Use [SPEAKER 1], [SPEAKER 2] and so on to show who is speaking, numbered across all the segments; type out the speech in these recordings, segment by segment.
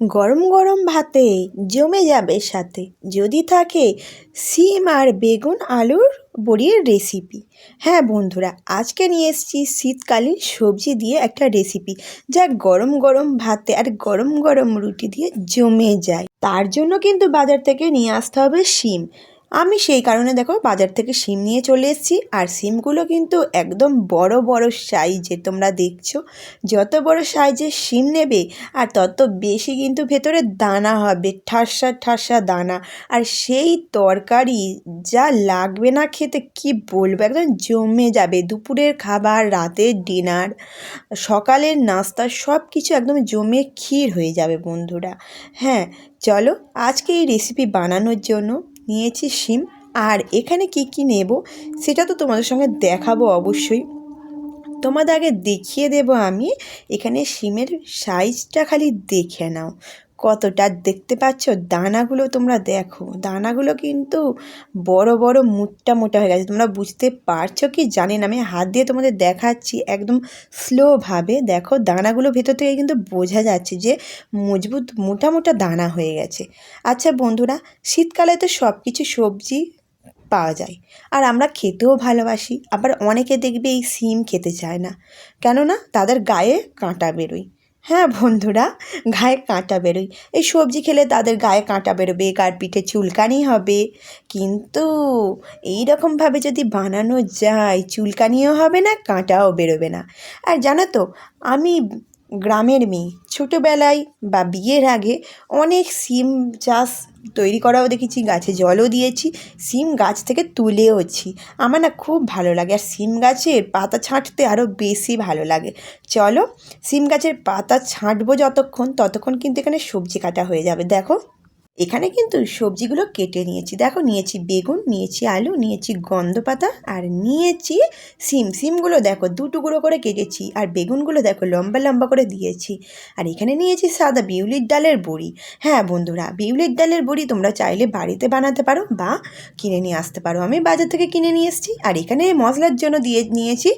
[SPEAKER 1] গরম গরম ভাতে জমে যাবে সাথে। যদি থাকে সিম আর বেগুন আলুর বড়ির রেসিপি হ্যাঁ বন্ধুরা, আজকে নিয়ে এসেছি শীতকালীন সবজি দিয়ে একটা রেসিপি যা গরম গরম ভাতে আর গরম গরম রুটি দিয়ে জমে যায়। তার জন্য কিন্তু বাজার থেকে নিয়ে আসতে হবে শিম আমি সেই কারণে দেখো বাজার থেকে সিম নিয়ে চলে এসেছি। আর সিমগুলো কিন্তু একদম বড় বড় সাইজে তোমরা দেখছ। যত বড় সাইজের সিম নেবে আর তত বেশি কিন্তু ভেতরে দানা হবে, ঠাসা ঠাসা দানা। আর সেই তরকারি যা লাগবে না খেতে, কি বলব? একদম জমে যাবে। দুপুরের খাবার, রাতের ডিনার, সকালের নাস্তা সব কিছু একদম জমে ক্ষীর হয়ে যাবে বন্ধুরা। হ্যাঁ চলো আজকে এই রেসিপি বানানোর জন্য নিয়েছি সিম আর এখানে কি কি নেব সেটা তো তোমাদের সঙ্গে দেখাবো অবশ্যই। তোমাদের আগে দেখিয়ে দেব আমি। এখানে সিমের সাইজটা খালি দেখে নাও। কতটা দেখতে পাচ্ছ? দানাগুলো তোমরা দেখো। দানাগুলো কিন্তু বড় বড় মোটা মোটা হয়ে গেছে। তোমরা বুঝতে পারছ কি? জানি না। আমি হাত দিয়ে তোমাদের দেখাচ্ছি একদম স্লোভাবে দেখো, দানাগুলো ভেতর থেকে কিন্তু বোঝা যাচ্ছে যে মজবুত মোটা মোটা দানা হয়ে গেছে। আচ্ছা বন্ধুরা, শীতকালে তো সব কিছু সবজি পাওয়া যায়। আর আমরা খেতেও ভালোবাসি। আবার অনেকে দেখবে এই সিম খেতে চায় না। কেননা তাদের গায়ে কাঁটা বেরোয়। হ্যাঁ বন্ধুরা গায়ে কাঁটা বেরোয়। এই সবজি খেলে তাদের গায়ে কাঁটা বেরোবে গার পিঠে চুলকানি হবে। কিন্তু এই রকমভাবে যদি বানানো যায়, চুলকানিও হবে না, কাঁটাও বেরোবে না। আর জানো তো, আমি গ্রামের মেয়ে। ছোটোবেলায় বা বিয়ের আগে অনেক সিম চাষ তৈরি করাও দেখেছি, গাছে জলও দিয়েছি, সিম গাছ থেকে তুলেওছি। আমার না খুব ভালো লাগে আর সিম গাছের পাতা ছাঁটতে আরও বেশি ভালো লাগে। চলো, সিম গাছের পাতা ছাঁটবো যতক্ষণ, ততক্ষণ কিন্তু এখানে সবজি কাটা হয়ে যাবে। দেখো। এখানে কিন্তু সবজিগুলো কেটে নিয়েছি। দেখো, নিয়েছি বেগুন, নিয়েছি আলু, নিয়েছি গন্ধ পাতা আর নিয়েছি সিম। সিমগুলো দেখো, দু টুকরো করে কেটেছি আর বেগুনগুলো দেখো, লম্বা লম্বা করে দিয়েছি। আর এখানে নিয়েছি সাদা বিউলির ডালের বড়ি। হ্যাঁ বন্ধুরা, বিউলির ডালের বড়ি তোমরা চাইলে বাড়িতে বানাতে পারো বা কিনে নিয়ে আসতে পারো। আমি বাজার থেকে কিনে নিয়ে এসেছি আর এখানে মশলার জন্য দিয়ে নিয়েছি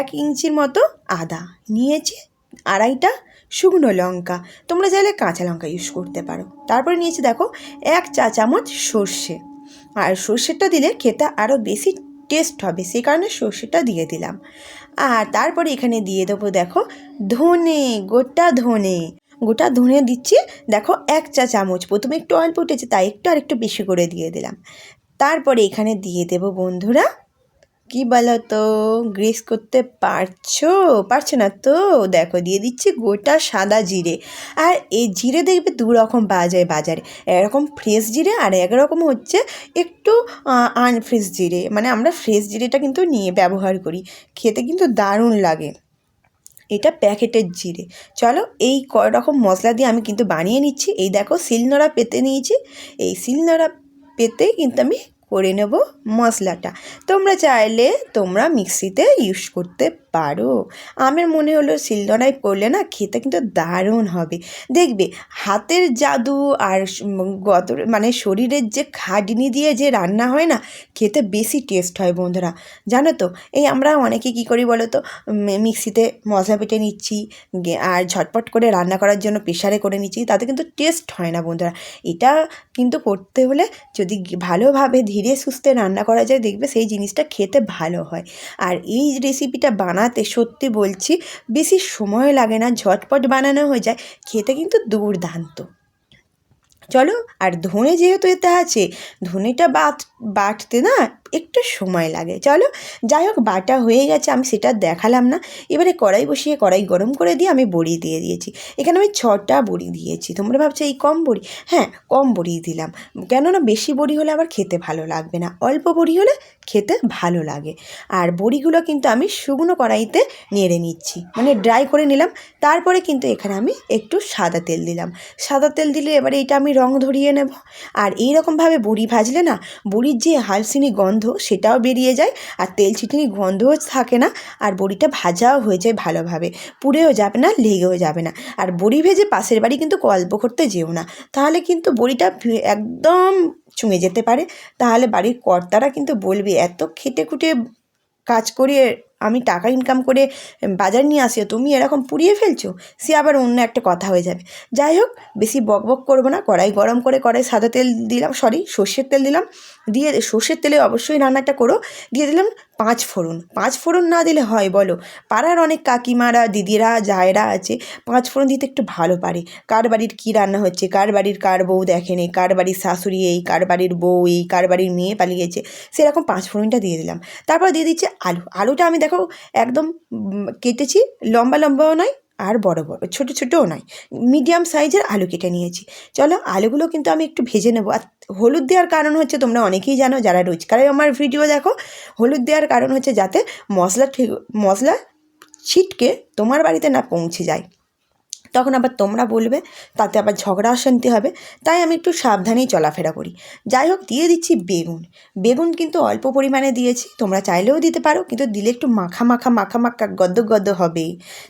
[SPEAKER 1] এক ইঞ্চির মতো আদা। নিয়েছি আড়াইটা শুকনো লঙ্কা। তোমরা চাইলে কাঁচা লঙ্কা ইউজ করতে পারো। তারপরে নিয়েছি দেখো এক চা চামচ সর্ষে। আর সর্ষেটা দিলে খেতে আরও বেশি টেস্ট হবে, সেই কারণে সর্ষেটা দিয়ে দিলাম। আর তারপরে এখানে দিয়ে দেবো দেখো ধনে, গোটা ধনে। গোটা ধনে দিচ্ছি দেখো এক চা চামচ। প্রথমে একটু অল্প উঠেছে, তাই একটু আর একটু বেশি করে দিয়ে দিলাম। তারপরে এখানে দিয়ে দেবো বন্ধুরা কি বলো তো গ্রেস করতে পারছ? পারছ না তো? দেখো, দিয়ে দিচ্ছি গোটা সাদা জিরে। আর এই জিরে দেখবে দু রকম পাওয়া যায় বাজারে। এরকম ফ্রেশ জিরে আর একরকম হচ্ছে একটু আনফ্রেশ জিরে। মানে আমরা ফ্রেশ জিরেটা কিন্তু নিয়ে ব্যবহার করি। খেতে কিন্তু দারুণ লাগে। এটা প্যাকেটের জিরে। চলো, এই কয় রকম মশলা দিয়ে আমি কিন্তু বানিয়ে নিচ্ছি। এই দেখো, শিলনোড়া পেতে নিয়েছি। এই শিলনোড়া পেতে কিন্তু আমি করে নেব মশলাটা। তোমরা চাইলে তোমরা মিক্সিতে ইউজ করতে পারো? আমার মনে হলো শিলনোড়ায় করলে না খেতে কিন্তু দারুণ হবে। দেখবে, হাতের জাদু আর গত মানে শরীরের যে খাটনি দিয়ে যে রান্না হয় না, খেতে বেশি টেস্ট হয় বন্ধুরা। জানো তো, এই আমরা অনেকে কী করি বলো তো মিক্সিতে মশলা পেটে নিচ্ছি আর ঝটপট করে রান্না করার জন্য প্রেশারে করে নিচ্ছি, তাতে কিন্তু টেস্ট হয় না বন্ধুরা। এটা কিন্তু করতে হলে যদি ভালোভাবে ধীরে সুস্থে রান্না করা যায়, দেখবে সেই জিনিসটা খেতে ভালো হয়। আর এই রেসিপিটা বানাতে সত্যি বলছি, বেশি সময় লাগে না, ঝটপট বানানো হয়ে যায়, খেতে কিন্তু দুর্দান্ত। চলো, আর ধনে যেহেতু এতে আছে, ধনেটা বাট বাটতে না একটু সময় লাগে। চলো, যাই হোক বাটা হয়ে গেছে, আমি সেটা দেখালাম না। এবারে কড়াই বসিয়ে কড়াই গরম করে দিয়ে আমি বড়ি দিয়ে দিয়েছি। এখানে আমি ছটা বড়ি দিয়েছি। তোমরা ভাবছ এই কম বড়ি? হ্যাঁ কম বড়ি দিলাম। কেননা বেশি বড়ি হলে আবার খেতে ভালো লাগবে না। অল্প বড়ি হলে খেতে ভালো লাগে। আর বড়িগুলো কিন্তু আমি শুকনো কড়াইতে নেড়ে নিচ্ছি। মানে ড্রাই করে নিলাম। তারপরে কিন্তু এখানে আমি একটু সাদা তেল দিলাম। সাদা তেল দিলে এবারে এটা আমি রং ধরিয়ে নেব। আর এই রকমভাবে বড়ি ভাজলে না, বড়ির যে হালসিনি গন্ধ সেটাও বেরিয়ে যায়। আর তেল ছিটিনি গন্ধও থাকে না, আর বড়িটা ভাজাও হয়ে যায় ভালোভাবে। পুড়েও যাবে না, লেগেও যাবে না। আর বড়ি ভেজে পাশের বাড়ি কিন্তু গল্প করতে যেও না। তাহলে কিন্তু বড়িটা একদম চুঙে যেতে পারে। তাহলে বাড়ির কর্তারা কিন্তু বলবে, এত খেটে খুটে কাজ করিয়ে আমি টাকা ইনকাম করে বাজার নিয়ে আসি, তুমি এরকম পুড়িয়ে ফেলছো? সে আবার অন্য একটা কথা হয়ে যাবে। যাই হোক, বেশি বক বক করব না, কড়াই গরম করে কড়াই সাদা তেল দিলাম সরি সর্ষের তেল দিলাম, দিয়ে সর্ষের তেলে অবশ্যই রান্নাটা করো, দিয়ে দিলাম পাঁচ ফোড়ন। পাঁচ ফোড়ন না দিলে হয় বলো? পাড়ার অনেক কাকিমারা, দিদিরা, জায়রা আছে, পাঁচ ফোড়ন দিতে একটু ভালো পারে। কার বাড়ির কী রান্না হচ্ছে? কার বাড়ির কার বউ দেখেনি? কার বাড়ির শাশুড়ি এই, কার বাড়ির বউ এই, কার বাড়ির মেয়ে পালিয়েছে? সেরকম পাঁচ ফোড়নটা দিয়ে দিলাম। তারপর দিয়ে দিচ্ছে আলু। আলুটা আমি দেখো একদম কেটেছি, লম্বা লম্বাও নয় আর বড় বড়, ছোটো ছোটোও নয় মিডিয়াম সাইজের আলু কেটে নিয়েছি। চলো আলুগুলো কিন্তু আমি একটু ভেজে নেব। আর হলুদ দেওয়ার কারণ হচ্ছে তোমরা অনেকেই জানো, যারা রোজকারে আমার ভিডিও দেখো, হলুদ দেওয়ার কারণ হচ্ছে যাতে মশলা ঠিক, মশলা ছিটকে তোমার বাড়িতে না পৌঁছে যায়। তখন আবার তোমরা বলবে, তাতে আবার ঝগড়া অশান্তি হবে। তাই আমি একটু সাবধানেই চলাফেরা করি। যাই হোক, দিয়ে দিচ্ছি বেগুন। বেগুন কিন্তু অল্প পরিমাণে দিয়েছি, তোমরা চাইলেও দিতে পারো, কিন্তু দিলে একটু মাখা মাখা মাখা মাখা গদ্দ গদ্দ হবে।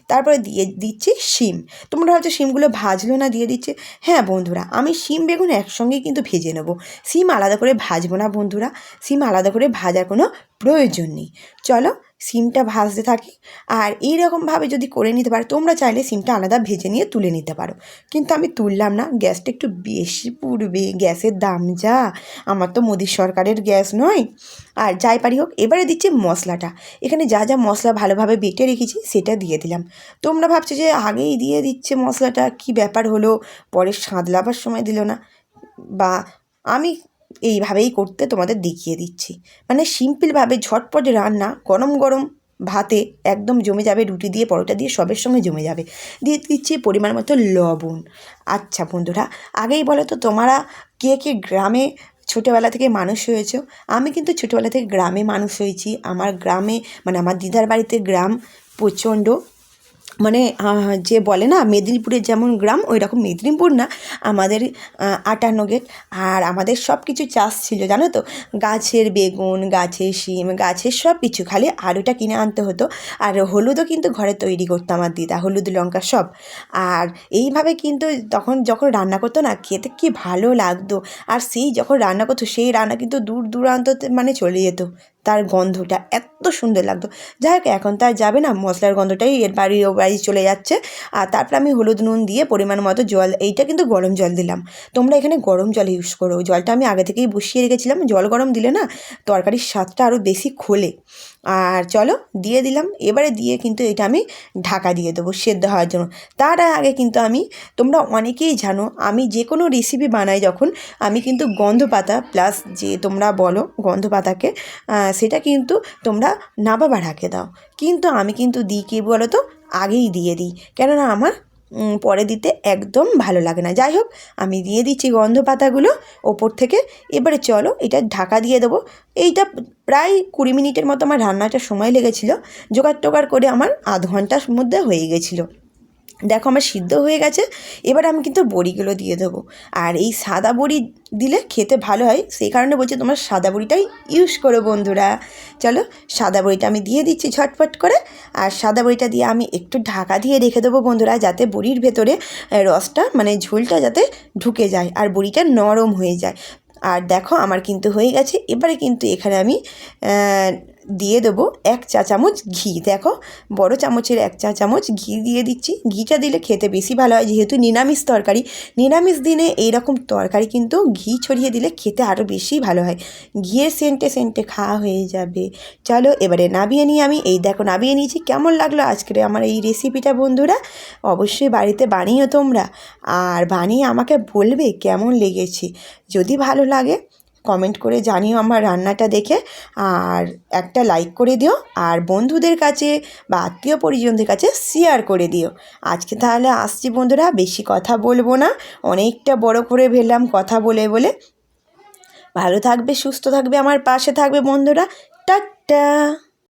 [SPEAKER 1] তারপরে দিয়ে দিচ্ছি শিম। তোমরা হয়তো শিমগুলো ভাজলো না, দিয়ে দিচ্ছে। হ্যাঁ বন্ধুরা, আমি শিম বেগুন একসঙ্গেই কিন্তু ভেজে নেব। শিম আলাদা করে ভাজবো না বন্ধুরা, শিম আলাদা করে ভাজার কোনো প্রয়োজন নেই। চলো সিমটা ভাজতে থাকি। আর এই এইরকমভাবে যদি করে নিতে পারো, তোমরা চাইলে সিমটা আলাদা ভেজে নিয়ে তুলে নিতে পারো। কিন্তু আমি তুললাম না, গ্যাসটা একটু বেশি পুড়বে, গ্যাসের দাম যা। আমার তো মোদী সরকারের গ্যাস নয়। আর যাই পারি হোক, এবারে দিচ্ছি মশলাটা। এখানে যা যা মশলা ভালোভাবে বেটে রেখেছি, সেটা দিয়ে দিলাম। তোমরা ভাবছ যে আগেই দিয়ে দিচ্ছে মশলাটা, কি ব্যাপার হলো? পরে সাঁতলাবার সময় দিল না। বা আমি এইভাবেই করতে তোমাদের দেখিয়ে দিচ্ছি। মানে সিম্পলভাবে ঝটপট রান্না, গরম গরম ভাতে একদম জমে যাবে রুটি দিয়ে, পরোটা দিয়ে, সবের সঙ্গে জমে যাবে। দিয়ে দিচ্ছি পরিমাণ মতো লবণ। আচ্ছা বন্ধুরা, আগেই বলো তো তোমরা কে কে গ্রামে ছোটোবেলা থেকে মানুষ হয়েছো? আমি কিন্তু ছোটোবেলা থেকে গ্রামে মানুষ হয়েছি। আমার গ্রামে মানে আমার দিদার বাড়িতে গ্রাম প্রচণ্ড মানে যে বলে না, মেদিনীপুরের যেমন গ্রাম ওই রকম মেদিনীপুর না, আমাদের আটান্ন গেট। আর আমাদের সব কিছু চাষ ছিল, জানো তো? গাছের বেগুন, গাছের শিম, গাছের সব কিছু খালি আলুটা কিনে আনতে হতো। আর হলুদও কিন্তু ঘরে তৈরি করতো আমার দিদা, হলুদ, লঙ্কা সব। আর এইভাবে কিন্তু তখন যখন রান্না করতো না, খেতে কি ভালো লাগতো। আর সেই যখন রান্না করতো, সেই রান্না কিন্তু দূর দূরান্ততে মানে চলে যেত। তার গন্ধটা এত সুন্দর লাগতো। যাই হোক, এখন তো আর যাবে না, মশলার গন্ধটাই এর বাড়ি ও বাড়ি চলে যাচ্ছে। আর তারপর আমি হলুদ নুন দিয়ে পরিমাণ মতো জল, এইটা কিন্তু গরম জল দিলাম। তোমরা এখানে গরম জল ইউজ করো। জলটা আমি আগে থেকেই বসিয়ে রেখেছিলাম। জল গরম দিলে না, তরকারির স্বাদটা আরও বেশি খোলে। আর চলো দিয়ে দিলাম। এবারে দিয়ে কিন্তু এটা আমি ঢাকা দিয়ে দেবো সেদ্ধ হওয়ার জন্য। তার আগে কিন্তু আমি, তোমরা অনেকেই জানো, আমি যে কোনো রেসিপি বানাই যখন, আমি কিন্তু গন্ধ পাতা প্লাস যে তোমরা বলো গন্ধ পাতাকে সেটা কিন্তু তোমরা নাবাবার আগে দাও। কিন্তু আমি কিন্তু দিই কী বলো তো আগেই দিয়ে দিই। কেননা আমার পরে দিতে একদম ভালো লাগে না। যাই হোক, আমি দিয়ে দিচ্ছি গন্ধ পাতাগুলো ওপর থেকে। এবারে চলো, এটা ঢাকা দিয়ে দেবো। এইটা প্রায় কুড়ি মিনিটের মতো আমার রান্নাটা সময় লেগেছিলো। জোগাড় টোগাড় করে আমার আধ ঘণ্টার মধ্যে হয়ে গেছিল। দেখো আমার সিদ্ধ হয়ে গেছে, এবার আমি কিন্তু বড়িগুলো দিয়ে দেবো। আর এই সাদা বড়ি দিলে খেতে ভালো হয়, সেই কারণে বলছি তোমরা সাদা বড়িটাই ইউজ করো বন্ধুরা। চলো, সাদা বড়িটা আমি দিয়ে দিচ্ছি ঝটপট করে, আর সাদা বড়িটা দিয়ে আমি একটু ঢাকা দিয়ে রেখে দেবো বন্ধুরা, যাতে বড়ির ভেতরে রসটা মানে ঝোলটা যাতে ঢুকে যায়, আর বড়িটা নরম হয়ে যায়। আর দেখো আমার কিন্তু হয়ে গেছে, এবারে কিন্তু এখানে আমি দিয়ে দেবো এক চা চামচ ঘি। দেখো, বড় চামচের এক চা চামচ ঘি দিয়ে দিচ্ছি। ঘিটা দিলে খেতে বেশি ভালো হয়, যেহেতু নিরামিষ তরকারি। নিরামিষ দিনে এই রকম তরকারি কিন্তু ঘি ছড়িয়ে দিলে খেতে আরও বেশি ভালো হয়। ঘিয়ের সেন্টে সেন্টে খাওয়া হয়ে যাবে। চলো, এবারে নাবিয়ে নিয়ে আমি। এই দেখো, নাবিয়ে নিয়েছি। কেমন লাগল আজকের আমার এই রেসিপিটা বন্ধুরা? অবশ্যই বাড়িতে বানিও তোমরা। আর বানিয়ে আমাকে বলবে কেমন লেগেছে। যদি ভালো লাগে কমেন্ট করে জানিও আমার রান্নাটা দেখে, আর একটা লাইক করে দিও, আর বন্ধুদের কাছে বা আত্মীয় পরিজনদের কাছে শেয়ার করে দিও। আজকে তাহলে আসছি বন্ধুরা, বেশি কথা বলব না, অনেকটা বড় করে ভেলাম কথা বলে বলে। ভালো থাকবে, সুস্থ থাকবে, আমার পাশে থাকবে বন্ধুরা, টাটা!